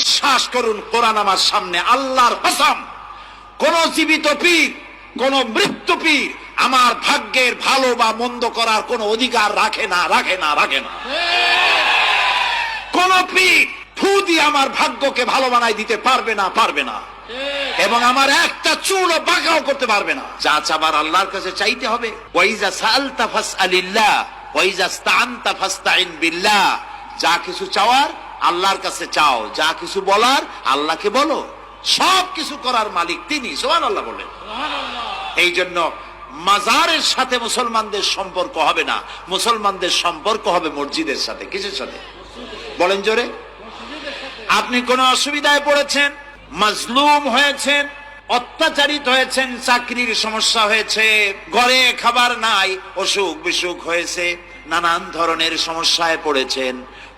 বিশ্বাস করুন, কোরআন আমার সামনে, আল্লাহর কসম, কোন জীবিত পীর, কোন মৃত্যু পীর আমার ভাগ্যের ভালো বা মন্দ করার কোন অধিকার রাখে না রাখে না রাখে না। কোন পীর ফু দিয়ে আমার ভাগ্যকে ভালো বানাই দিতে পারবে না পারবে না। এবং আমার একটা চুলও বাঁকাও করতে পারবে না। যা চাবার আল্লাহর কাছে চাইতে হবে। ওয়াইজা সালতা ফাসআলিল্লাহ, ওয়াইজা স্তানতা ফাস্তাইন বিল্লাহ। যা কিছু চাওয়ার আল্লাহর কাছে চাও যা কিছু বলার আল্লাহকে বলো। সব কিছু করার মালিক তিনি সোহান আল্লাহ বলেন এই জন্য মাজারের সাথে মুসলমানদের সম্পর্ক হবে না। মুসলমানদের সম্পর্ক হবে মসজিদের সাথে। কিসের সাথে? বলেন জোরে। আপনি কোন অসুবিধায় পড়েছেন? মাজলুম হয়েছেন? অত্যাচারিত হয়েছেন? চাকরির সমস্যা হয়েছে? ঘরে খাবার নাই? অসুখ বিসুখ হয়েছে? নানান ধরনের সমস্যায় পড়েছেন?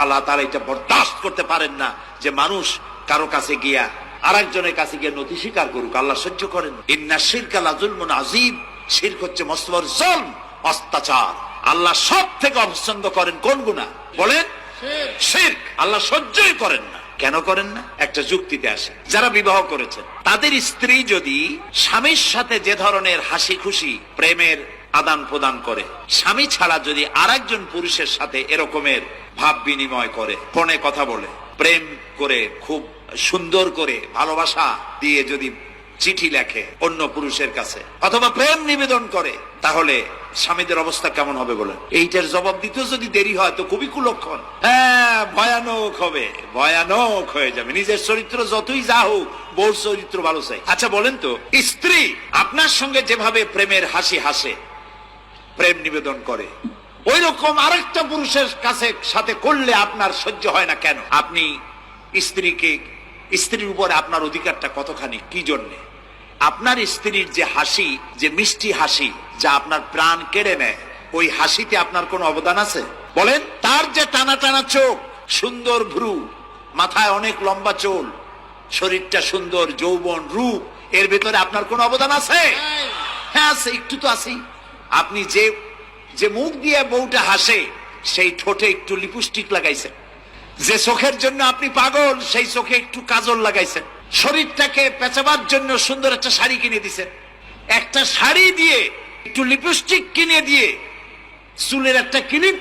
আল্লাহ তারা এটা বরদাস্ত করতে পারেন না যে মানুষ কারও কাছে গিয়া আরেকজনের কাছে গিয়ে নথি স্বীকার করুক আল্লাহ সহ্য করেন ইন্না শিরক আল্লাহ জুলমুন আজিম শিরক হচ্ছে মস্তবর জলম অত্যাচার। আল্লাহ সব থেকে অপছন্দ করেন কোন গুণা বলেন শিরক। আল্লাহ সহ্যই করেন না। কেন করেন না? একটা যুক্তিতে আসে। যারা বিবাহ করেছেন তাদের স্ত্রী যদি স্বামীর সাথে যে ধরনের হাসি খুশি প্রেমের আদান প্রদান করে স্বামী ছাড়া যদি আরেকজন পুরুষের সাথে এরকমের ভাব বিনিময় করে, ফোনে কথা বলে, প্রেম করে, খুব সুন্দর করে ভালোবাসা দিয়ে যদি চিঠি লেখে অন্য পুরুষের কাছে, অথবা প্রেম নিবেদন করে, তাহলে স্বামীদের অবস্থা কেমন হবে বলে এইটার জবাব দিতেও যদি দেরি হয়, তো খুবই কুলক্ষণ। হ্যাঁ ভয়ানক হবে, ভয়ানক হয়ে যাবে। নিজের চরিত্র যতই যা হোক, বউর চরিত্র ভালো চাই। আচ্ছা বলেন তো, স্ত্রী আপনার সঙ্গে যেভাবে প্রেমের হাসি হাসে, প্রেম নিবেদন করে ওই রকম আরেকটা পুরুষের কাছে সাথে করলে আপনার সহ্য হয় না কেন? আপনি স্ত্রীকে স্ত্রীর উপর আপনার অধিকারটা কতখানি? কি জন্যে? আপনার স্ত্রীর যে হাসি যে মিষ্টি হাসি যা আপনার প্রাণ কেড়ে নেয় ওই হাসিতে আপনার কোনো অবদান আছে? বলেন তার যে টানা টানা চোখ সুন্দর ভ্রু মাথায় অনেক লম্বা চোল শরীরটা সুন্দর যৌবন রূপ এর ভেতরে আপনার কোনো অবদান আছে? হ্যাঁ আছে একটু তো আছেই। আপনি যে যে মুখ দিয়ে বউটা হাসে, সেই ঠোঁটে একটু লিপস্টিক লাগাইছেন যে চোখের জন্য আপনি পাগল, সেই চোখে একটু কাজল লাগাইছেন শরীরটাকে পেঁচাবার জন্য সুন্দর একটা শাড়ি কিনে দিছেন একটা শাড়ি দিয়ে একটু লিপস্টিক কিনে দিয়ে চুলের একটা ক্লিপ